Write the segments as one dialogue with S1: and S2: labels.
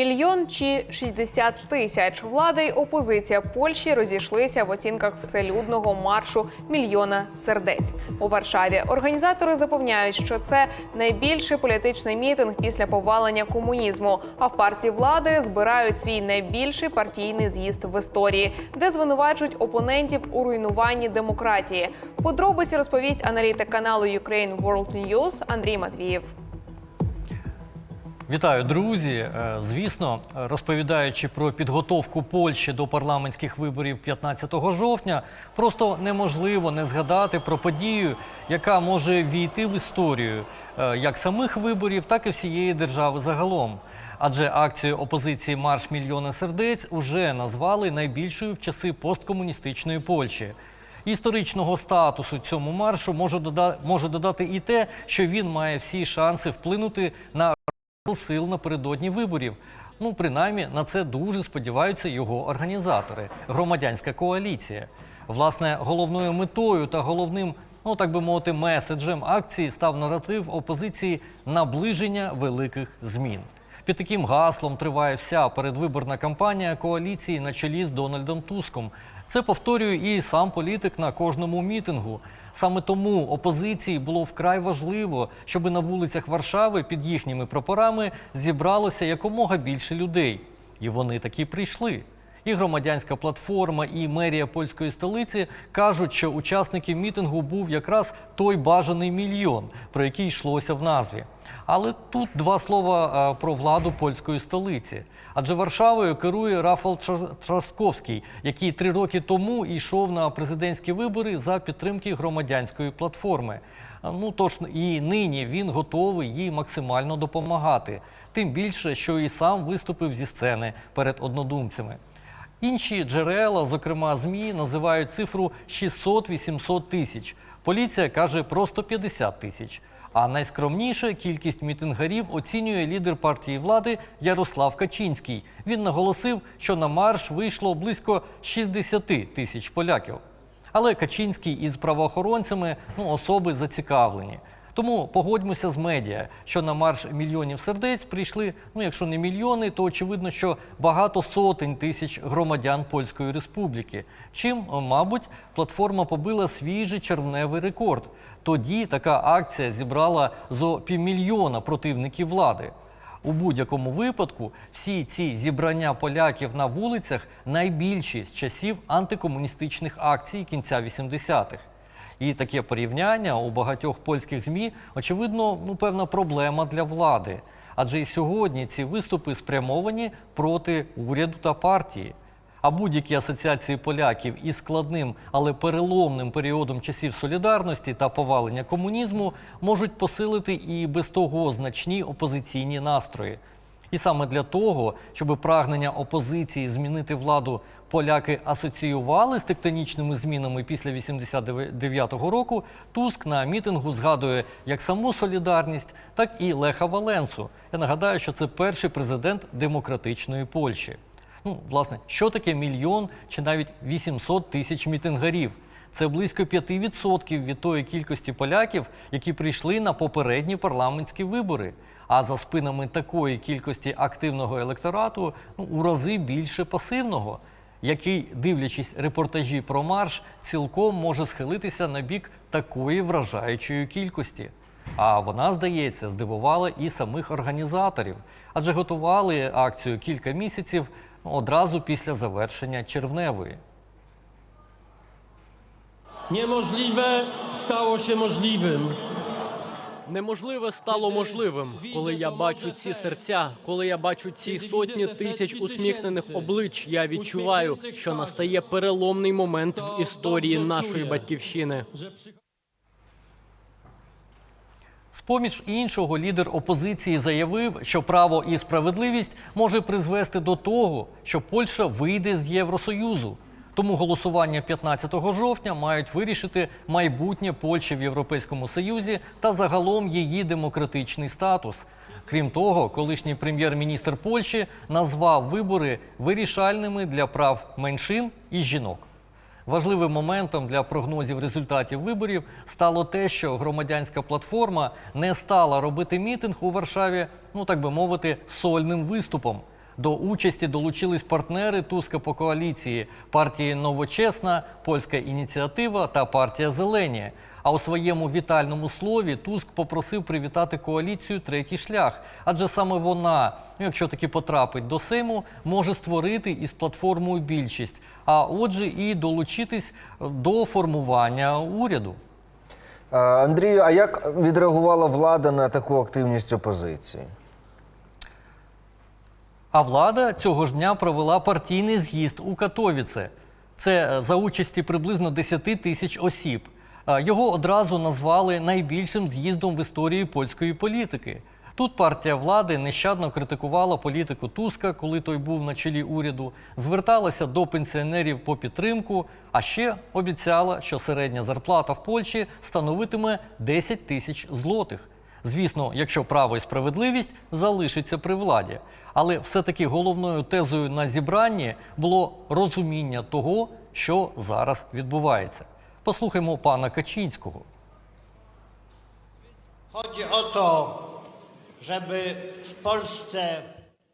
S1: Мільйон чи 60 тисяч влада й опозиція Польщі розійшлися в оцінках вселюдного маршу мільйона сердець у Варшаві. Організатори запевняють, що це найбільший політичний мітинг після повалення комунізму. А в партії влади збирають свій найбільший партійний з'їзд в історії, де звинувачують опонентів у руйнуванні демократії. Подробиці розповість аналітик каналу Ukraine World News Андрій Матвієв.
S2: Вітаю, друзі. Е, Звісно, розповідаючи про підготовку Польщі до парламентських виборів 15 жовтня, просто неможливо не згадати про подію, яка може війти в історію е, як самих виборів, так і всієї держави загалом. Адже акцію опозиції Марш мільйона сердець уже назвали найбільшою в часи посткомуністичної Польщі. Історичного статусу цьому маршу може додати і те, що він має всі шанси вплинути на сил напередодні виборів. Ну, принаймні, на це дуже сподіваються його організатори, громадянська коаліція. Власне, головною метою та головним, ну так би мовити, меседжем акції став наратив опозиції наближення великих змін. Під таким гаслом триває вся передвиборна кампанія коаліції на чолі з Дональдом Туском. Це повторює і сам політик на кожному мітингу. Саме тому опозиції було вкрай важливо, щоб на вулицях Варшави під їхніми прапорами зібралося якомога більше людей. І вони таки прийшли. І громадянська платформа, і мерія польської столиці кажуть, що учасників мітингу був якраз той бажаний мільйон, про який йшлося в назві. Але тут два слова е, про владу польської столиці. Адже Варшавою керує Рафал Трасковський, який три роки тому йшов на президентські вибори за підтримки громадянської платформи. А, Ну тож і нині він готовий їй максимально допомагати. Тим більше, що і сам виступив зі сцени перед однодумцями. Інші джерела, зокрема ЗМІ, називають цифру 600-800 тисяч. Поліція каже просто 50 тисяч. А найскромніше кількість мітингарів оцінює лідер партії влади Ярослав Качинський. Він наголосив, що на марш вийшло близько 60 тисяч поляків. Але Качинський із правоохоронцями ну, особи зацікавлені. Тому погодьмося з медіа, що на марш мільйонів сердець прийшли, ну якщо не мільйони, то очевидно, що багато сотень тисяч громадян Польської Республіки. Чим, мабуть, платформа побила свій же червневий рекорд. Тоді така акція зібрала зо півмільйона противників влади. У будь-якому випадку всі ці зібрання поляків на вулицях найбільші з часів антикомуністичних акцій кінця 80-х. І таке порівняння у багатьох польських ЗМІ, очевидно, ну, певна проблема для влади. Адже і сьогодні ці виступи спрямовані проти уряду та партії. А будь-які асоціації поляків із складним, але переломним періодом часів солідарності та повалення комунізму можуть посилити і без того значні опозиційні настрої. І саме для того, щоб прагнення опозиції змінити владу поляки асоціювали з тектонічними змінами після 89-го року, Туск на мітингу згадує як саму солідарність, так і Леха Валенсу. Я нагадаю, що це перший президент демократичної Польщі. Ну, власне, що таке мільйон чи навіть 800 тисяч мітингарів? Це близько 5% від тої кількості поляків, які прийшли на попередні парламентські вибори. А за спинами такої кількості активного електорату ну, у рази більше пасивного, який, дивлячись репортажі про марш, цілком може схилитися на бік такої вражаючої кількості. А вона, здається, здивувала і самих організаторів, адже готували акцію кілька місяців ну, одразу після завершення червневої.
S3: Niemożliwe stało się możliwym.
S4: Неможливе стало можливим, коли я бачу ці серця, коли я бачу ці сотні тисяч усміхнених облич. Я відчуваю, що настає переломний момент в історії нашої батьківщини.
S2: З-поміж іншого, лідер опозиції заявив, що право і справедливість може призвести до того, що Польща вийде з Євросоюзу. Тому голосування 15 жовтня мають вирішити майбутнє Польщі в Європейському Союзі та загалом її демократичний статус. Крім того, колишній прем'єр-міністр Польщі назвав вибори вирішальними для прав меншин і жінок. Важливим моментом для прогнозів результатів виборів стало те, що громадянська платформа не стала робити мітинг у Варшаві, ну так би мовити, сольним виступом. До участі долучились партнери Туска по коаліції партії Новочесна, Польська ініціатива та партія Зелені. А у своєму вітальному слові Туск попросив привітати коаліцію третій шлях, адже саме вона, ну, якщо таки потрапить до Сейму, може створити із платформою більшість, а отже, і долучитись до формування уряду.
S5: Е, Андрію, а як відреагувала влада на таку активність опозиції?
S2: А влада цього ж дня провела партійний з'їзд у Катовіце. Це е, за участі приблизно 10 тисяч осіб. Е, Його одразу назвали найбільшим з'їздом в історії польської політики. Тут партія влади нещадно критикувала політику Туска, коли той був на чолі уряду, зверталася до пенсіонерів по підтримку, а ще обіцяла, що середня зарплата в Польщі становитиме 10 тисяч злотих. Звісно, якщо право і справедливість залишиться при владі. Але все-таки головною тезою на зібранні було розуміння того, що зараз відбувається. Послухаймо пана Качинського.
S6: Chodzi o to, żeby w Polsce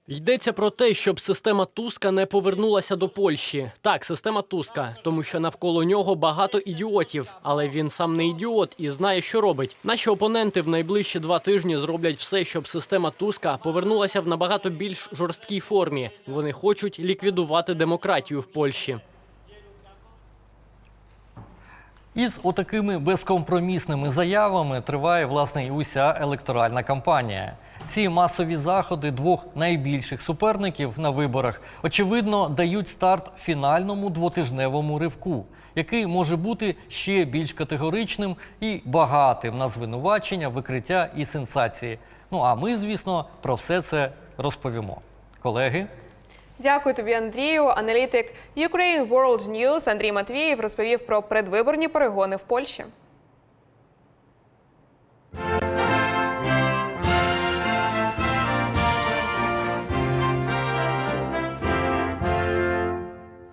S4: Йдеться про те, щоб система Туска не повернулася до Польщі. Так, система Туска, тому що навколо нього багато ідіотів, але він сам не ідіот і знає, що робить. Наші опоненти в найближчі два тижні зроблять все, щоб система Туска повернулася в набагато більш жорсткій формі. Вони хочуть ліквідувати демократію в Польщі.
S2: Із отакими безкомпромісними заявами триває власне і уся електоральна кампанія. Ці масові заходи двох найбільших суперників на виборах очевидно дають старт фінальному двотижневому ривку, який може бути ще більш категоричним і багатим на звинувачення, викриття і сенсації. Ну а ми, звісно, про все це розповімо. Колеги.
S1: Дякую тобі, Андрію. Аналітик Ukraine World News Андрій Матвієв розповів про предвиборні перегони в Польщі.